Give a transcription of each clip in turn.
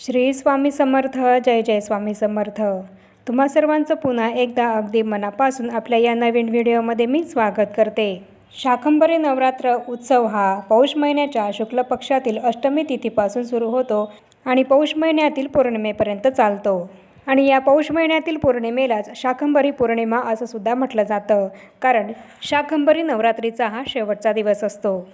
श्री स्वामी समर्थ जय जय स्वामी समर्थ. तुम्हा सर्वांचं पुन्हा एकदा अगदी मनापासून आपल्या या नवीन व्हिडिओमध्ये मी स्वागत करते. शाकंभरी नवरात्र उत्सव हा पौष महिन्याच्या शुक्ल पक्षातील अष्टमी तिथीपासून सुरू होतो आणि पौष महिन्यातील पौर्णिमेपर्यंत चालतो. आणि या पौष महिन्यातील पौर्णिमेलाच शाकंभरी पौर्णिमा असं सुद्धा म्हटलं जातं. कारण शाकंभरी नवरात्रीचा हा शेवटचा दिवस असतो.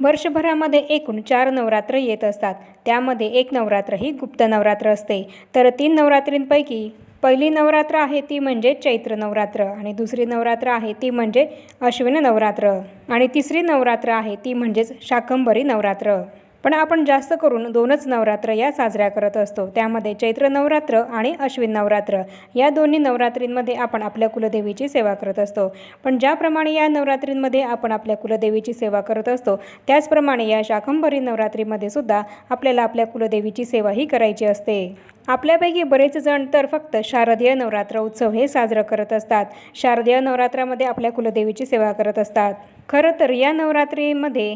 वर्षभरामध्ये एकूण चार नवरात्र येत असतात. त्यामध्ये एक नवरात्र ही गुप्त नवरात्र असते. तर तीन नवरात्रींपैकी पहिली नवरात्र आहे ती म्हणजे चैत्र नवरात्र आणि दुसरी नवरात्र आहे ती म्हणजे अश्विन नवरात्र आणि तिसरी नवरात्र आहे ती म्हणजेच शाकंभरी नवरात्र. पण आपण जास्त करून दोनच नवरात्र या साजऱ्या करत असतो. त्यामध्ये चैत्र नवरात्र आणि अश्विन नवरात्र. या दोन्ही नवरात्रींमध्ये आपण आपल्या कुलदेवीची सेवा करत असतो. पण ज्याप्रमाणे या नवरात्रींमध्ये आपण आपल्या कुलदेवीची सेवा करत असतो त्याचप्रमाणे या शाकंभरी नवरात्रीमध्ये सुद्धा आपल्याला आपल्या कुलदेवीची सेवाही करायची असते. आपल्यापैकी बरेच जण तर फक्त शारदीय नवरात्र उत्सव हे साजरं करत असतात. शारदीय नवरात्रामध्ये आपल्या कुलदेवीची सेवा करत असतात. खरं तर या नवरात्रीमध्ये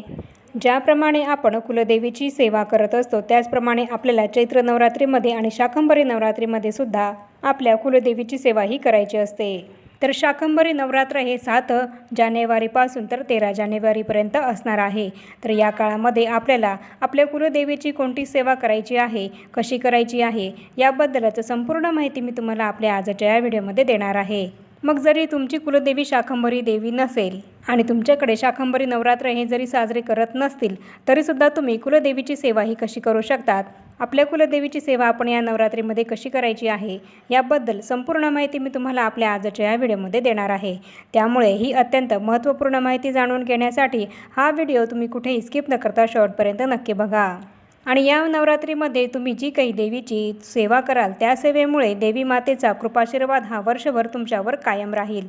ज्याप्रमाणे आपण कुलदेवीची सेवा करत असतो त्याचप्रमाणे आपल्याला चैत्र नवरात्रीमध्ये आणि शाकंभरी नवरात्रीमध्ये सुद्धा आपल्या कुलदेवीची सेवाही करायची असते. तर शाकंभरी नवरात्र हे सात जानेवारीपासून तर तेरा जानेवारीपर्यंत असणार आहे. तर या काळामध्ये आपल्याला आपल्या कुलदेवीची कोणती सेवा करायची आहे कशी करायची आहे याबद्दलच संपूर्ण माहिती मी तुम्हाला आपल्या आजच्या या व्हिडिओमध्ये देणार आहे. मग जरी तुमची कुलदेवी शाकंभरी देवी नसेल आणि तुमच्याकडे शाकंभरी नवरात्र हे जरी साजरे करत नसतील तरीसुद्धा तुम्ही कुलदेवीची सेवा ही कशी करू शकतात? आपल्या कुलदेवीची सेवा आपण या नवरात्रीमध्ये कशी करायची आहे? याबद्दल संपूर्ण माहिती मी तुम्हाला आपल्या आजच्या या व्हिडिओमध्ये देणार आहे. त्यामुळे ही अत्यंत महत्त्वपूर्ण माहिती जाणून घेण्यासाठी हा व्हिडिओ तुम्ही कुठेही स्किप न करता शेवटपर्यंत नक्की बघा. आणि या नवरात्रीमध्ये तुम्ही जी काही देवीची सेवा कराल त्या सेवेमुळे देवी मातेचा कृपाशीर्वाद हा वर्षभर तुमच्यावर कायम राहील.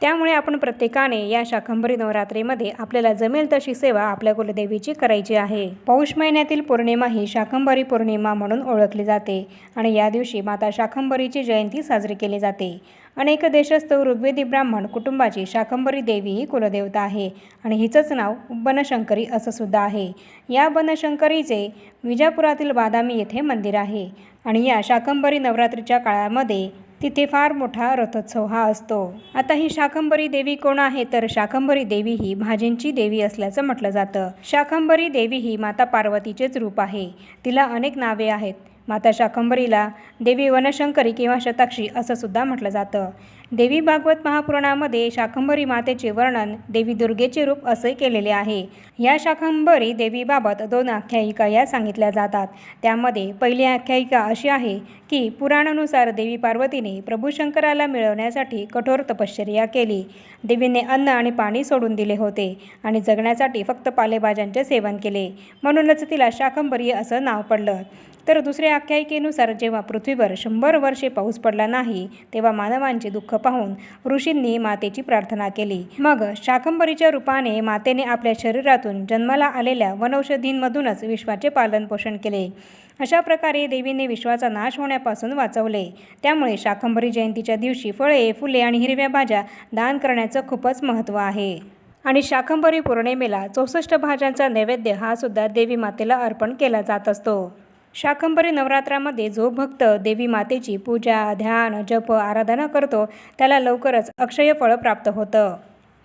त्यामुळे आपण प्रत्येकाने या शाकंभरी नवरात्रीमध्ये आपल्याला जमेल तशी सेवा आपल्या कुलदेवीची करायची आहे. पौष महिन्यातील पौर्णिमा ही शाकंभरी पौर्णिमा म्हणून ओळखली जाते आणि या दिवशी माता शाकंभरीची जयंती साजरी केली जाते. अनेक देशस्थ ऋग्वेदी ब्राह्मण कुटुंबाची शाकंभरी देवी ही कुलदेवता आहे आणि हिचंच नाव बनशंकरी असं सुद्धा आहे. या बनशंकरीचे विजापुरातील बादामी येथे मंदिर आहे आणि या शाकंभरी नवरात्रीच्या काळामध्ये तिथे फार मोठा रथोत्सव हा असतो. आता ही शाकंभरी देवी कोण आहे? तर शाकंभरी देवी ही भाजींची देवी असल्याचं म्हटलं जातं. शाकंभरी देवी ही माता पार्वतीचेच रूप आहे. तिला अनेक नावे आहेत. माता शाकंभरीला देवी वनशंकरी किंवा शताक्षी असं सुद्धा म्हटलं जातं. देवी भागवत महापुराणामध्ये शाकंभरी मातेचे वर्णन देवी दुर्गेचे रूप असे केलेले आहे. या शाकंभरी देवीबाबत दोन आख्यायिका या सांगितल्या जातात. त्यामध्ये पहिली आख्यायिका अशी आहे की पुराणानुसार देवी पार्वतीने प्रभू शंकराला मिळवण्यासाठी कठोर तपश्चर्या केली. देवीने अन्न आणि पाणी सोडून दिले होते आणि जगण्यासाठी फक्त पालेभाज्यांचे सेवन केले. म्हणूनच तिला शाकंभरी असं नाव पडलं. तर दुसऱ्या आख्यायिकेनुसार जेव्हा पृथ्वीवर शंभर वर्षे पाऊस पडला नाही तेव्हा मानवांचे दुःख पाहून ऋषींनी मातेची प्रार्थना केली. मग शाकंभरीच्या रूपाने मातेने आपल्या शरीरातून जन्माला आलेल्या वनौषधींमधूनच विश्वाचे पालनपोषण केले. अशा प्रकारे देवीने विश्वाचा नाश होण्यापासून वाचवले. त्यामुळे शाकंभरी जयंतीच्या दिवशी फळे फुले आणि हिरव्या भाज्या दान करण्याचं खूपच महत्त्व आहे. आणि शाकंभरी पौर्णिमेला चौसष्ट भाज्यांचा नैवेद्य हा सुद्धा देवी मातेला अर्पण केला जात असतो. शाकंभरी नवरात्रामध्ये जो भक्त देवी मातेची पूजा ध्यान जप आराधना करतो त्याला लवकरच अक्षय फळ प्राप्त होतं.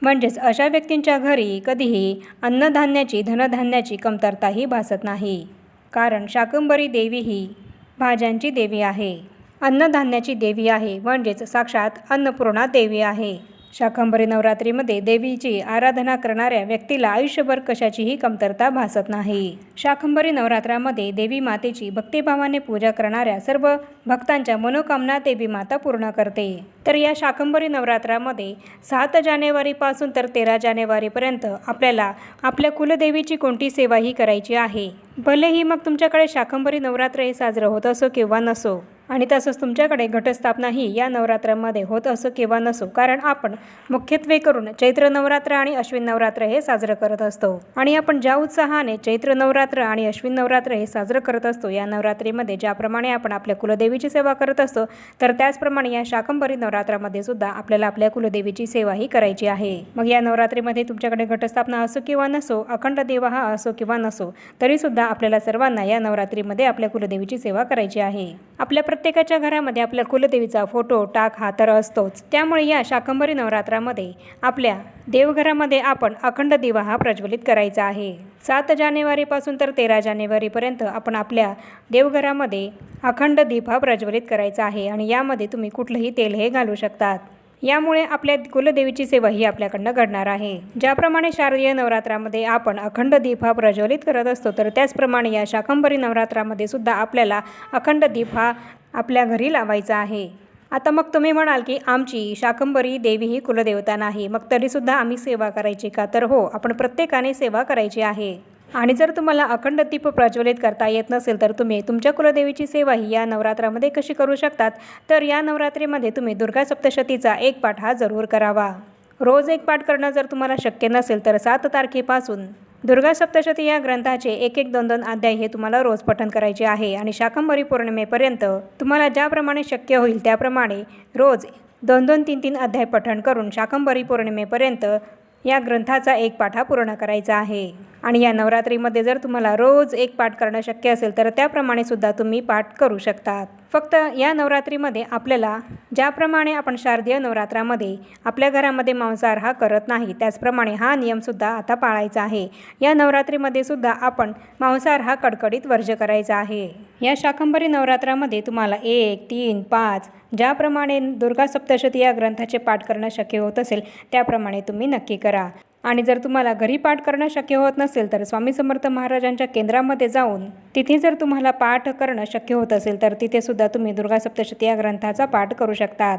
म्हणजेच अशा व्यक्तींच्या घरी कधीही अन्नधान्याची धनधान्याची कमतरताही भासत नाही. कारण शाकंभरी देवी ही भाज्यांची देवी आहे. अन्नधान्याची देवी आहे म्हणजेच साक्षात अन्नपूर्णा देवी आहे. शाकंभरी नवरात्रीमध्ये देवीची आराधना करणाऱ्या व्यक्तीला आयुष्यभर कशाचीही कमतरता भासत नाही. शाकंभरी नवरात्रामध्ये देवी मातेची भक्तिभावाने पूजा करणाऱ्या सर्व भक्तांच्या मनोकामना देवी माता पूर्ण करते. तर या शाकंभरी नवरात्रामध्ये सात जानेवारीपासून तर तेरा जानेवारीपर्यंत आपल्याला आपल्या कुलदेवीची कोणती सेवाही करायची आहे? भलेही मग तुमच्याकडे शाकंभरी नवरात्र हे साजरं होत असो किंवा नसो आणि तसंच तुमच्याकडे घटस्थापनाही या नवरात्रामध्ये होत असो किंवा नसो कारण आपण मुख्यत्वे करून चैत्र नवरात्र आणि अश्विन नवरात्र हे साजरं करत असतो. आणि आपण ज्या उत्साहाने चैत्र नवरात्र आणि अश्विन नवरात्र हे साजरं करत असतो या नवरात्रीमध्ये ज्याप्रमाणे आपण आपल्या कुलदेवीची सेवा करत असतो तर त्याचप्रमाणे या शाकंभरी नवरात्रामध्ये सुद्धा आपल्याला आपल्या कुलदेवीची सेवाही करायची आहे. मग या नवरात्रीमध्ये तुमच्याकडे घटस्थापना असो किंवा नसो अखंड देवा हा असो किंवा नसो तरीसुद्धा आपल्याला सर्वांना या नवरात्रीमध्ये आपल्या कुलदेवीची सेवा करायची आहे. आपल्या प्रत्येकाच्या घरामध्ये आपल्या कुलदेवीचा फोटो टाक हा तर असतोच. त्यामुळे या शाकंभरी नवरात्रामध्ये आपल्या देवघरामध्ये आपण अखंड दिवा हा प्रज्वलित करायचा आहे. सात जानेवारीपासून तर तेरा जानेवारीपर्यंत आपण आपल्या देवघरामध्ये अखंड दीप हा प्रज्वलित करायचा आहे आणि यामध्ये तुम्ही कुठलंही तेल हे घालू शकतात. यामुळे आपल्या कुलदेवीची सेवा ही आपल्याकडनं घडणार आहे. ज्याप्रमाणे शारदीय नवरात्रामध्ये आपण अखंड दीप हा प्रज्वलित करत असतो तर त्याचप्रमाणे या शाकंभरी नवरात्रामध्ये सुद्धा आपल्याला अखंड दीप हा आपल्या घरी लावायचा आहे. आता मग तुम्ही म्हणाल की आमची शाकंभरी देवी ही कुलदेवता नाही मग तरीसुद्धा आम्ही सेवा करायची का? तर हो आपण प्रत्येकाने सेवा करायची आहे. आणि जर तुम्हाला अखंड दीप प्रज्वलित करता येत नसेल तर तुम्ही तुमच्या कुलदेवीची सेवा ही या नवरात्रामध्ये कशी करू शकतात? तर या नवरात्रीमध्ये तुम्ही दुर्गा सप्तशतीचा एक पाठ हा जरूर करावा. रोज एक पाठ करणं जर तुम्हाला शक्य नसेल तर सात तारखेपासून. दुर्गा सप्तशती या ग्रंथाचे एक एक दोन दोन अध्याय हे तुम्हाला रोज पठन करायचे आहे आणि शाकंभरी पौर्णिमेपर्यंत तुम्हाला ज्याप्रमाणे शक्य होईल त्याप्रमाणे रोज दोन दोन तीन तीन अध्याय पठण करून शाकंभरी पौर्णिमेपर्यंत या ग्रंथाचा एक पाठा पूर्ण करायचा आहे. आणि या नवरात्रीमध्ये जर तुम्हाला रोज एक पाठ करणं शक्य असेल तर त्याप्रमाणे सुद्धा तुम्ही पाठ करू शकतात. फक्त या नवरात्रीमध्ये आपल्याला ज्याप्रमाणे आपण शारदीय नवरात्रामध्ये आपल्या घरामध्ये मांसाहार हा करत नाही त्याचप्रमाणे हा नियमसुद्धा आता पाळायचा आहे. या नवरात्रीमध्ये सुद्धा आपण मांसाहार हा कडकडीत वर्ज करायचा आहे. या शाकंभरी नवरात्रामध्ये तुम्हाला एक तीन पाच ज्याप्रमाणे दुर्गा सप्तशती या ग्रंथाचे पाठ करणं शक्य होत असेल त्याप्रमाणे तुम्ही नक्की करा. आणि जर तुम्हाला घरी पाठ करणं शक्य होत नसेल तर स्वामी समर्थ महाराजांच्या केंद्रामध्ये जाऊन तिथे जर तुम्हाला पाठ करणं शक्य होत असेल तर तिथेसुद्धा तुम्ही दुर्गा सप्तशती या ग्रंथाचा पाठ करू शकतात.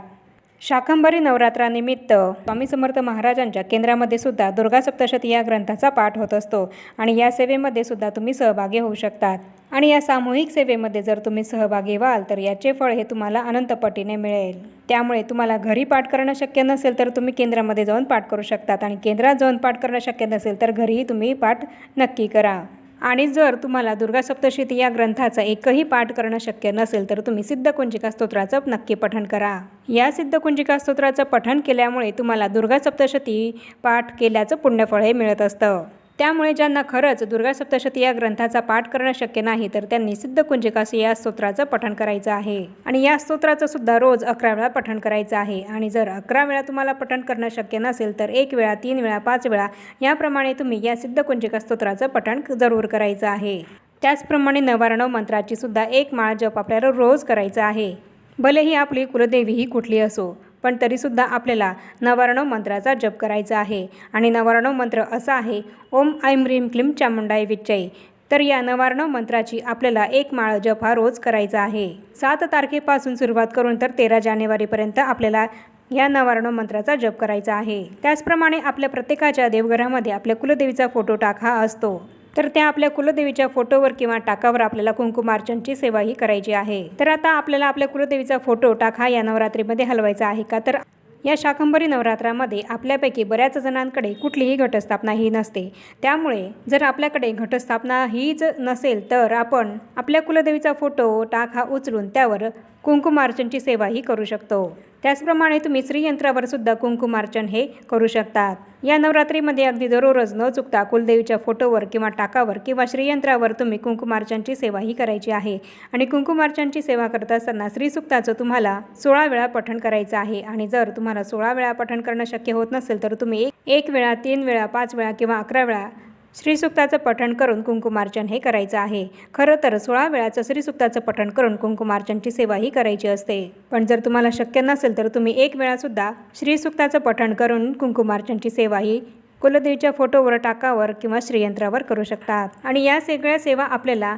शाकंभरी नवरात्रानिमित्त स्वामी समर्थ महाराजांच्या केंद्रामध्ये सुद्धा दुर्गा सप्तशती या ग्रंथाचा पाठ होत असतो. आणि या सेवेमध्ये सुद्धा तुम्ही सहभागी होऊ शकतात. आणि या सामूहिक सेवेमध्ये जर तुम्ही सहभागी व्हाल तर याचे फळ हे तुम्हाला अनंतपटीने मिळेल. त्यामुळे तुम्हाला घरी पाठ करणं शक्य नसेल तर तुम्ही केंद्रामध्ये जाऊन पाठ करू शकतात. आणि केंद्रात जाऊन पाठ करणं शक्य नसेल तर घरीही तुम्ही पाठ नक्की करा. आणि जर तुम्हाला दुर्गा सप्तशती या ग्रंथाचा एकही पाठ करणं शक्य नसेल तर तुम्ही सिद्धकुंजिका स्तोत्राचं नक्की पठण करा. या सिद्धकुंजिका स्तोत्राचं पठण केल्यामुळे तुम्हाला दुर्गा सप्तशती पाठ केल्याचं पुण्यफळ हे मिळत असतं. त्यामुळे ज्यांना खरंच दुर्गा सप्तशती या ग्रंथाचा पाठ करणं शक्य नाही तर त्यांनी सिद्ध कुंजिकासू या स्तोत्राचं पठण करायचं आहे. आणि या स्तोत्राचं सुद्धा रोज अकरा वेळा पठण करायचं आहे. आणि जर अकरा वेळा तुम्हाला पठण करणं शक्य नसेल तर एक वेळा तीन वेळा पाच वेळा याप्रमाणे तुम्ही या सिद्ध कुंजिका स्तोत्राचं पठण जरूर करायचं आहे. त्याचप्रमाणे नवारणव मंत्राची सुद्धा एक माळ जप आपल्याला रोज करायचा आहे. भलेही आपली कुलदेवी ही कुठली असो पण तरीसुद्धा आपल्याला नवारणव मंत्राचा जप करायचा आहे. आणि नवारणव मंत्र असा आहे ओम ऐम ह्रीं क्लीम चामुंडाय विच्चय. तर या नवारणव मंत्राची आपल्याला एक माळ जप हा रोज करायचा आहे. सात तारखेपासून सुरुवात करून तर तेरा जानेवारीपर्यंत आपल्याला या नवारणव मंत्राचा जप करायचा आहे. त्याचप्रमाणे आपल्या प्रत्येकाच्या देवघरामध्ये आपल्या कुलदेवीचा फोटो टाक हा असतो. तर त्या आपल्या कुलदेवीच्या फोटोवर किंवा टाकावर आपल्याला कुंकुमार्चनची सेवाही करायची आहे. तर आता आपल्याला आपल्या कुलदेवीचा फोटो टाका या नवरात्रीमध्ये हलवायचा आहे का? तर या शाकंभरी नवरात्रामध्ये आपल्यापैकी बऱ्याच जणांकडे कुठलीही घटस्थापना ही नसते. त्यामुळे जर आपल्याकडे घटस्थापना हीच नसेल तर आपण आपल्या कुलदेवीचा फोटो टाक हा उचलून त्यावर कुंकुमार्चनची सेवाही करू शकतो. त्याचप्रमाणे तुम्ही श्रीयंत्रावर सुद्धा कुंकुमार्चन हे करू शकतात. या नवरात्रीमध्ये अगदी दररोज न चुकता कुलदेवीच्या फोटोवर किंवा टाकावर किंवा श्रीयंत्रावर तुम्ही कुंकुमार्चनची सेवाही करायची आहे. आणि कुंकुमार्चनची सेवा करत असताना श्रीसुक्ताचं तुम्हाला सोळा वेळा पठण करायचं आहे. आणि जर तुम्हाला सोळा वेळा पठण करणं शक्य होत नसेल तर तुम्ही एक वेळा तीन वेळा पाच वेळा किंवा अकरा वेळा श्रीसुक्ताचं पठण करून कुंकुमार्चन हे करायचं आहे. खरं तर सोळा वेळाचं श्रीसुक्ताचं पठण करून कुंकुमार्चनची सेवाही करायची असते. पण जर तुम्हाला शक्य नसेल तर तुम्ही एक वेळासुद्धा श्रीसुक्ताचं पठण करून कुंकुमार्चनची सेवाही कुलदेवीच्या फोटोवर टाकावर किंवा श्रीयंत्रावर करू शकतात आणि या सगळ्या सेवा आपल्याला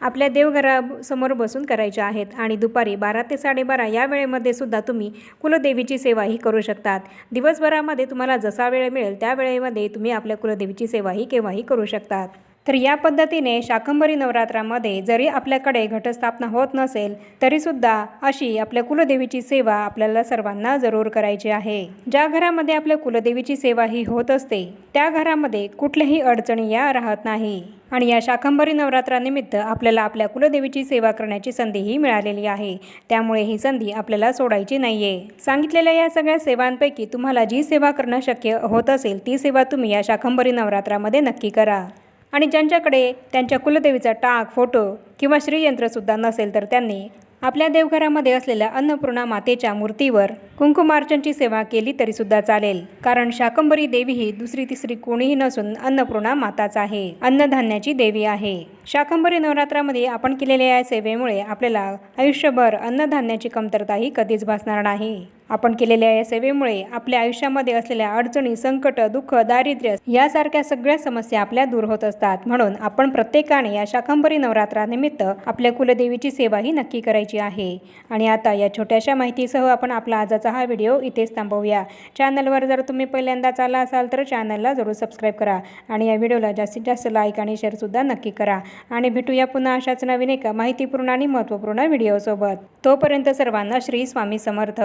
आपल्या देवघरासमोर बसून करायच्या आहेत आणि दुपारी बारा ते साडेबारा या वेळेमध्ये सुद्धा तुम्ही कुलदेवीची सेवाही करू शकतात. दिवसभरामध्ये तुम्हाला जसा वेळ मिळेल त्या वेळेमध्ये तुम्ही आपल्या कुलदेवीची सेवाही केव्हाही करू शकतात. तर या पद्धतीने शाकंभरी नवरात्रामध्ये जरी आपल्याकडे घटस्थापना होत नसेल तरीसुद्धा अशी आपल्या कुलदेवीची सेवा आपल्याला सर्वांना जरूर करायची आहे. ज्या घरामध्ये आपल्या कुलदेवीची सेवा ही होत असते त्या घरामध्ये कुठल्याही अडचणी या राहत नाही. आणि या शाकंभरी नवरात्रानिमित्त आपल्याला आपल्या कुलदेवीची सेवा करण्याची संधीही मिळालेली आहे. त्यामुळे ही संधी आपल्याला सोडायची नाही आहे सांगितलेल्या या सगळ्या सेवांपैकी तुम्हाला जी सेवा करणं शक्य होत असेल ती सेवा तुम्ही या शाकंभरी नवरात्रामध्ये नक्की करा. आणि ज्यांच्याकडे त्यांच्या कुलदेवीचा टाक फोटो किंवा श्रीयंत्रसुद्धा नसेल तर त्यांनी आपल्या देवघरामध्ये असलेल्या अन्नपूर्णा मातेच्या मूर्तीवर कुंकुमार्चनची सेवा केली तरीसुद्धा चालेल. कारण शाकंभरी देवी ही दुसरी तिसरी कोणीही नसून अन्नपूर्णा माताच आहे. अन्नधान्याची देवी आहे. शाकंभरी नवरात्रामध्ये आपण केलेल्या या सेवेमुळे आपल्याला आयुष्यभर अन्नधान्याची कमतरताही कधीच भासणार नाही. आपण केलेल्या या सेवेमुळे आपल्या आयुष्यामध्ये असलेल्या अडचणी संकट दुःख दारिद्र्य यासारख्या सगळ्या समस्या आपल्या दूर होत असतात. म्हणून आपण प्रत्येकाने या शाकंभरी नवरात्रानिमित्त आपल्या कुलदेवीची सेवा ही नक्की करायची आहे. आणि आता या छोट्याशा माहितीसह आपण आपला आजचा हा व्हिडिओ इथेच थांबवूया. चॅनलवर जर तुम्ही पहिल्यांदाच आला असाल तर चॅनलला जरूर सबस्क्राईब करा आणि या व्हिडिओला जास्तीत जास्त लाईक आणि शेअरसुद्धा नक्की करा. आणि भेटूया पुन्हा अशाच नवीन एका माहितीपूर्ण आणि महत्त्वपूर्ण व्हिडिओसोबत. तोपर्यंत सर्वांना श्री स्वामी समर्थ.